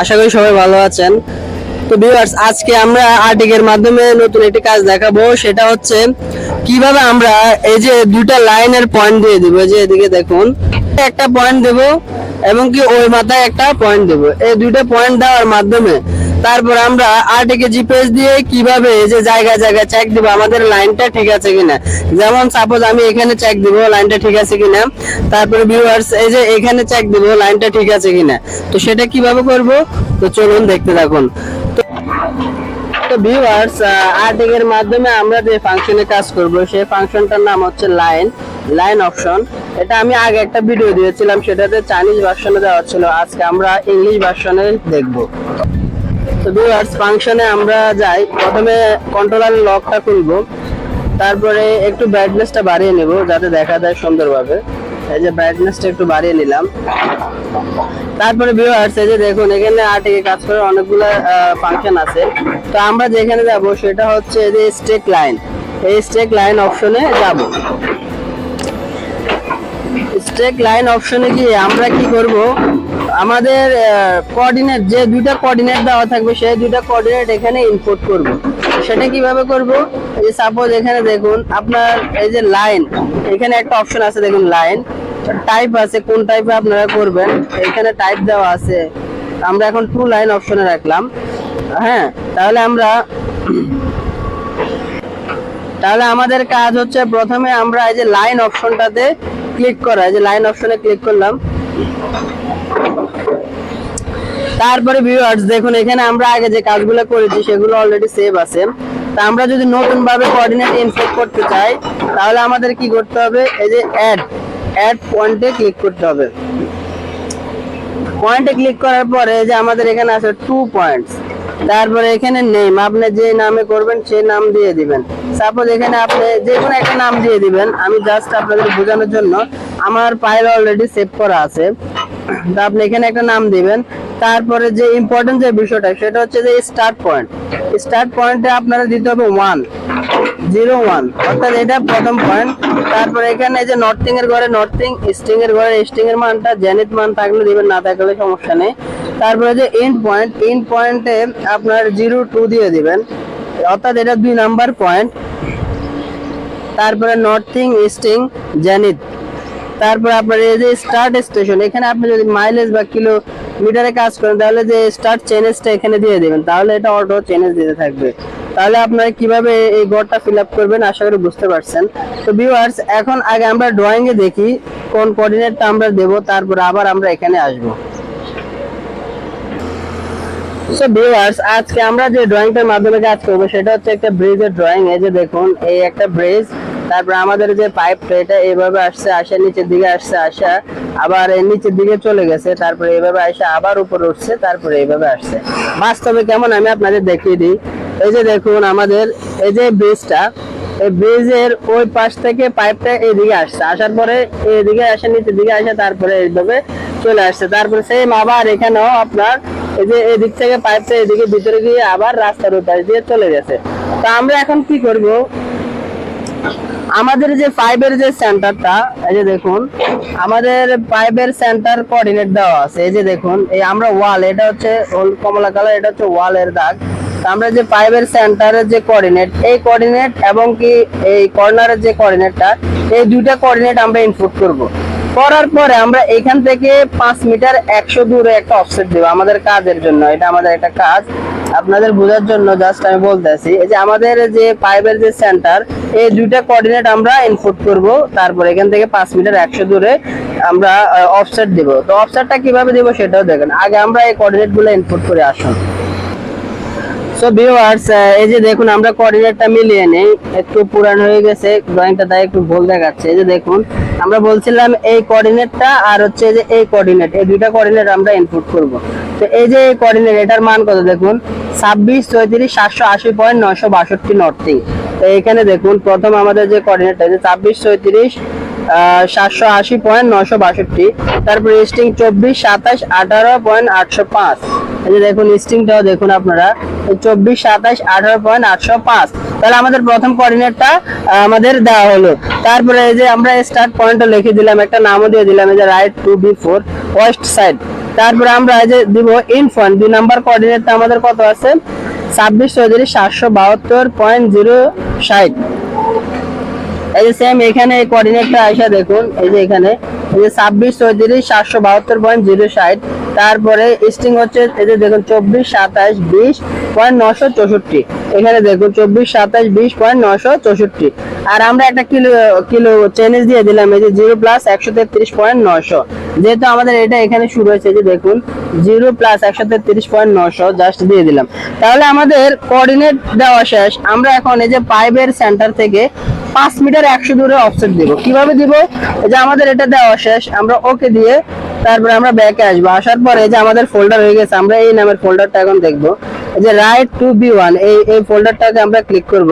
আশা করি সবাই ভালো আছেন। তো ভিউয়ার্স আজকে আমরা আর্টিকের মাধ্যমে নতুন একটি কাজ দেখাবো। সেটা হচ্ছে কীভাবে আমরা এই যে দুইটা লাইনের পয়েন্ট দিয়ে দিব যে এদিকে দেখুন। একটা পয়েন্ট দেব এবং কি ওই মাথায় একটা পয়েন্ট দেব। এই দুইটা পয়েন্ট দেওয়ার মাধ্যমে তারপর আমরা আর্টিকে জিপিএস দিয়ে কীভাবে যে জায়গা জায়গা চেক দিব, আমাদের লাইনটা ঠিক আছে কিনা? যেমন সাপোজ আমি এখানে চেক দিব লাইনটা ঠিক আছে কিনা? তারপরে ভিউয়ার্স এই যে এখানে চেক দিব লাইনটা ঠিক আছে কিনা? তো সেটা কীভাবে করব? তো চলুন দেখতে থাকুন। তো তো ভিউয়ার্স আর্টিকের মাধ্যমে আমরা যে ফাংশনে কাজ করব, সেই ফাংশনটার নাম হচ্ছে লাইন লাইন অপশন এটা আমি আগে একটা ভিডিও দিয়েছিলাম, সেটাতে চাইনিজ ভার্সনে দেওয়া ছিল। আজকে আমরা ইংলিশ ভার্সনে দেখব। তো ভিউয়ার্স ফাংশনে আমরা যাই, প্রথমে কন্ট্রোলারের লকটা খুলবো, তারপরে একটু ব্রাইটনেসটা বাড়িয়ে নেব, যাতে দেখা যায় সুন্দরভাবে। এই যে ব্রাইটনেসটা একটু বাড়িয়ে নিলাম। তারপরে ভিউয়ার্স এই যে দেখুন, এখানে আর্টিকে কাজ করে অনেকগুলো ফাংশন আছে। তো আমরা যেখানে যাব, সেটা হচ্ছে এই যে স্টেক লাইন এই স্টেক লাইন অপশনে যাব। স্টেক লাইন অপশনে গিয়ে আমরা কি করব? আমাদের কোঅর্ডিনেট যে দুইটা কোঅর্ডিনেট দেওয়া থাকবে, সেই দুইটা কোঅর্ডিনেট এখানে ইনপুট করব। সেটা কীভাবে করব? যে সাপোজ এখানে দেখুন, আপনার এই যে লাইন এখানে একটা অপশন আছে, দেখুন লাইন টাইপ আছে, কোন টাইপে আপনারা করবেন, এখানে টাইপ দেওয়া আছে। আমরা এখন টু লাইন অপশনে রাখলাম। হ্যাঁ তাহলে আমরা, তাহলে আমাদের কাজ হচ্ছে প্রথমে আমরা এই যে লাইন অপশনটাতে ক্লিক করা, এই যে লাইন অপশনে ক্লিক করলাম। তারপরে ভিউয়ার্স দেখুন, এখানে আমরা আগে যে কাজগুলো করেছি, সেগুলো অলরেডি সেভ আছে। তা আমরা যদি নতুন ভাবে কোঅর্ডিনেট ইনসেট করতে চাই, তাহলে আমাদের কি করতে হবে? এই যে অ্যাড অ্যাড পয়েন্টে ক্লিক করতে হবে। পয়েন্টে ক্লিক করার পরে যে আমাদের এখানে আছে টু পয়েন্টস তারপরে এখানে নেম, আপনি যে নামে করবেন সেই নাম দিয়ে দিবেন। সাপোজ এখানে আপনি যে কোনো একটা নাম দিয়ে দিবেন, আমি জাস্ট আপনাদের বোঝানোর জন্য আমার ফাইল অলরেডি সেভ করা আছে। তা আপনি এখানে একটা নাম দিবেন, তারপরে যে ইম্পর্টেন্ট যে বিষয়টা, সেটা হচ্ছে যে স্টার্ট পয়েন্ট স্টার্ট পয়েন্টে আপনারা দিতে হবে ওয়ান জিরো ওয়ান। অর্থাৎ এটা প্রথম পয়েন্ট তারপরে এখানে যে নর্থিং এর ঘরে নর্থিং এর ঘরে এর মানটা মান থাকলে না থাকলে সমস্যা নেই। তারপরে যে এন্ড পয়েন্ট এন্ড পয়েন্টে আপনার জিরো টু দিয়ে দিবেন। অর্থাৎ এটা দুই নাম্বার পয়েন্ট তারপরে নর্থিং স্টিং জেনিত তারপর আপনার এই যে স্টার্ট স্টেশন এখানে আপনি যদি মাইলেজ বা কিলোমিটারে কাজ করেন, তাহলে যে স্টার্ট চেনেজটা এখানে দিয়ে দেবেন, তাহলে এটা অটো চেনেজ দিতে থাকবে। তাহলে আপনারা কীভাবে এই গড়টা ফিল আপ করবেন, আশা করি বুঝতে পারছেন। তো ভিউয়ার্স এখন আগে আমরা ড্রয়িং এ দেখি কোন কোঅর্ডিনেটটা আমরা দেব, তারপর আবার আমরা এখানে আসব। সো ভিউয়ার্স আজকে আমরা যে ড্রয়িংটার মাধ্যমে কাজ করব, সেটা হচ্ছে একটা ব্রিজের ড্রয়িং এই যে দেখুন, এই একটা ব্রিজ তারপর আমাদের যে পাইপ এটা এইভাবে আসছে, আসে, নিচের দিকে আসছে, আসা, আবার নিচের দিকে চলে গেছে, তারপরে এইভাবে আসে, আবার উপরে উঠছে, তারপরে এইভাবে আসছে। বাস্তবে কেমন আমি আপনাদের দেখিয়ে দিই। এই যে দেখুন আমাদের, এই যে ব্রিজটা এই ব্রিজের ওই পাশ থেকে পাইপটা এইদিকে আসছে, আসার পরে এইদিকে আসে, নিচের দিকে আসে, তারপরে এইভাবে চলে আসছে। তারপরে সেম আবার এখানেও আপনার এই যে এদিক থেকে পাইপটা এদিকে ভিতরে গিয়ে আবার রাস্তার ওই দিয়ে চলে গেছে। তো আমরা এখন কি করব? আমাদের যে ফাইভের যে সেন্টারটা এই যে দেখুন, আমাদের ফাইভের সেন্টার কোঅর্ডিনেট দেওয়া আছে। এই যে দেখুন, এই আমরা ওয়াল এটা হচ্ছে কমলা কালার এটা হচ্ছে ওয়ালের দাগ। আমরা যে ফাইভের সেন্টারের যে কোঅর্ডিনেট এই কোঅর্ডিনেট এবং কি এই কর্নারের যে কোঅর্ডিনেটটা এই দুইটা কোঅর্ডিনেট আমরা ইনপুট করব। করার পরে আমরা এখান থেকে পাঁচ মিটার একশো দূরে একটা অফসেট দেবো আমাদের কাজের জন্য। এটা আমাদের একটা কাজ। আপনাদের বোঝার জন্য জাস্ট আমি বলতেছি, এই যে আমাদের যে পাইপের যে সেন্টার এই দুইটা কোঅর্ডিনেট আমরা ইনপুট করব, তারপর এখান থেকে পাঁচ মিটার একশো দূরে আমরা অফসেট দেব। তো অফসেটটা কীভাবে দেব সেটাও দেখেন। আগে আমরা এই কোঅর্ডিনেটগুলো ইনপুট করে আসুন। সো ভিউয়ার্স এই যে দেখুন, আমরা কোঅর্ডিনেটটা মিলিয়ে নেই। একটু পুরান হয়ে গেছে ড্রয়িংটা তাই একটু ভুল দেখাচ্ছে। এই যে দেখুন, আমরা বলছিলাম এই কোঅর্ডিনেটটা আর হচ্ছে যে এই কোঅর্ডিনেট এই দুইটা কোঅর্ডিনেট আমরা ইনপুট করব। তো এই যে এই কোঅর্ডিনেট এটার মান কত দেখুন? ছাব্বিশ চৌত্রিশ সাতশো আশি পয়েন্ট নয়শো বাষট্টি নর্থিং। তো এখানে দেখুন, প্রথম আমাদের যে কোঅর্ডিনেটটা যে ছাব্বিশ চৌত্রিশ সাতশো আশি পয়েন্ট নয়শো বাষট্টি। তারপরে স্টিং চব্বিশ, সাতাশ, আঠারো পয়েন্ট আটশো পাঁচ। এই যে দেখুন স্টিংটাও দেখুন আপনারা। চব্বিশ, সাতাশ, আঠারো পয়েন্ট আটশো পাঁচ। তাহলে আমাদের প্রথম কোঅর্ডিনেটটা আমাদের দেওয়া হলো। তারপরে এই যে আমরা স্টার্ট পয়েন্টও লিখে দিলাম, একটা নামও দিয়ে দিলাম, এই যে right to B four west side তারপরে আমরা যে দিব ইনফন্ট দুই নাম্বার কোঅর্ডিনেটটা আমাদের কত আছে? ছাব্বিশ, চৌত্রিশ, সাতশো বাহাত্তর পয়েন্ট জিরো ষাট। এই যে সেম এখানে কোঅর্ডিনেটটা আইসা দেখুন, এই যে এখানে, এই যে ছাব্বিশ চৌত্রিশ সাতশো বাহাত্তর পয়েন্ট জিরো ষাট। তারপরে স্ট্রিং হচ্ছে, এই যে দেখুন, চব্বিশ, সাতাশ, বিশ, পয়েন্ট নশো চৌষট্টি। এখানে দেখুন, চব্বিশ, সাতাশ, বিশ, পয়েন্ট নশো চৌষট্টি। আর আমরা একটা কিলো কিলো চেঞ্জ দিয়ে দিলাম, এই যে জিরো প্লাস একশো তেত্রিশ, পয়েন্ট নশো। যেহেতু আমাদের এটা এখানে শুরু হয়েছে যে দেখুন, জিরো প্লাস একশো তেত্রিশ, পয়েন্ট নশো জাস্ট দিয়ে দিলাম। তাহলে আমাদের কোঅর্ডিনেট দেওয়া শেষ। আমরা এখন এই যে পাইপের সেন্টার থেকে পাঁচ মিটার একশো দূরে অফসেট দিব। কীভাবে দিব? যে আমাদের এটা দেওয়া শেষ। আমরা ওকে দিয়ে তারপরে আমরা ব্যাকে আসব। আসার পরে যে আমাদের ফোল্ডার হয়ে গেছে, আমরা এই নামের ফোল্ডারটা এখন দেখব। যে রাইট টু বি ওয়ান এই এই ফোল্ডারটাকে আমরা ক্লিক করব।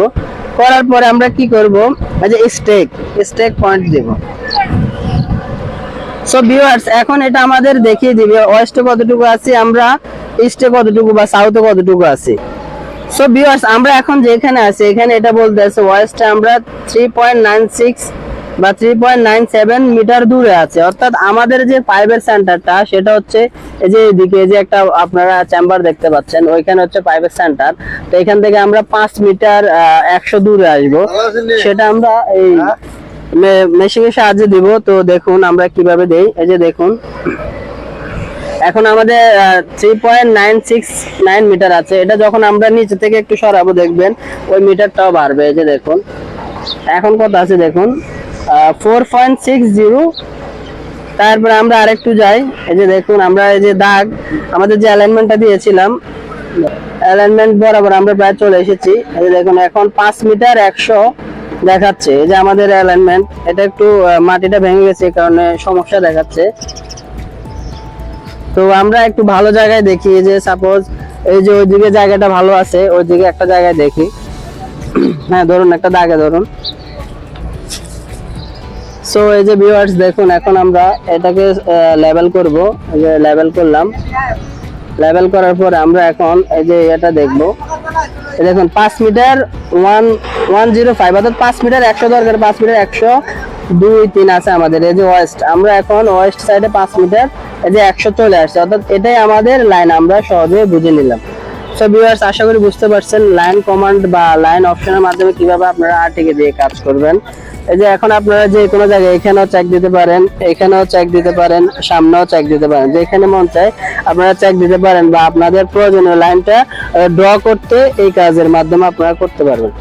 করার পরে আমরা কি করব? যে স্টেক স্টেক পয়েন্ট দেব। সো ভিউয়ার্স এখন এটা আমাদের দেখিয়ে দিবে ওয়েস্টে কতটুকু আছে, আমরা ইস্টে কতটুকু বা সাউথে কতটুকু আছে। সো ভিউয়ার্স আমরা এখন যেখানে আছি, এখানে এটা বলতে আছে ওয়েস্টে আমরা থ্রি পয়েন্ট নাইন সিক্স বা three point nine seven metre দূরে আছে। অর্থাৎ আমাদের যে পাইপের সেন্টারটা সেটা হচ্ছে এই যে এদিকে যে একটা আপনারা চেম্বার দেখতে পাচ্ছেন, ওইখানে হচ্ছে পাইপের সেন্টার তো এখান থেকে আমরা পাঁচ মিটার একশো দূরে আসব। সেটা আমরা এই মেশিনের সাহায্যে দিব। তো দেখুন আমরা কীভাবে দেই। এই যে দেখুন। এখন আমাদের three point nine six nine metre আছে। এটা যখন আমরা নিচে থেকে একটু সরাবো, দেখবেন, ওই মিটারটাও বাড়বে। এই যে দেখুন। এখন কত আছে দেখুন? ফোর পয়েন্ট সিক্স জিরো তারপরে আমরা আরেকটু যাই। এই যে দেখুন, আমরা এই যে দাগ, আমাদের যে অ্যালাইনমেন্টটা দিয়েছিলাম অ্যালাইনমেন্ট বরাবর আমরা প্রায় চলে এসেছি। এই যে দেখুন, এখন পাঁচ মিটার একশো দেখাচ্ছে। এই যে আমাদের অ্যালাইনমেন্ট এটা একটু মাটিটা ভেঙে গেছে কারণে সমস্যা দেখাচ্ছে। তো আমরা একটু ভালো জায়গায় দেখি, এই যে সাপোজ এই যে ওইদিকে জায়গাটা ভালো আছে, ওইদিকে একটা জায়গায় দেখি। হ্যাঁ ধরুন একটা দাগে ধরুন। সো এই যে ভিউয়ার্স দেখুন, এখন আমরা এটাকে লেভেল করব। এই যে লেভেল করলাম। লেভেল করার পরে আমরা এখন এই যে এটা দেখব। দেখুন, পাঁচ metre one one zero five অর্থাৎ পাঁচ মিটার একশো দরকার, পাঁচ মিটার একশো দুই তিন আছে আমাদের, এই যে ওয়েস্ট আমরা এখন ওয়েস্ট সাইডে পাঁচ মিটার, এই যে একশো চলে আসছে। অর্থাৎ এটাই আমাদের লাইন আমরা সহজে বুঝে নিলাম। সো ভিউয়ার্স আশা করি বুঝতে পারছেন লাইন কমান্ড বা লাইন অপশনের মাধ্যমে কীভাবে আপনারা আর্টিকে দিয়ে কাজ করবেন। এই যে এখন আপনারা যে কোনো জায়গায় এখানেও চেক দিতে পারেন, এখানেও চেক দিতে পারেন, সামনেও চেক দিতে পারেন। যেখানে মন চায় আপনারা চেক দিতে পারেন বা আপনাদের প্রয়োজনীয় লাইনটা ড্র করতে এই কাজের মাধ্যমে আপনারা করতে পারবেন।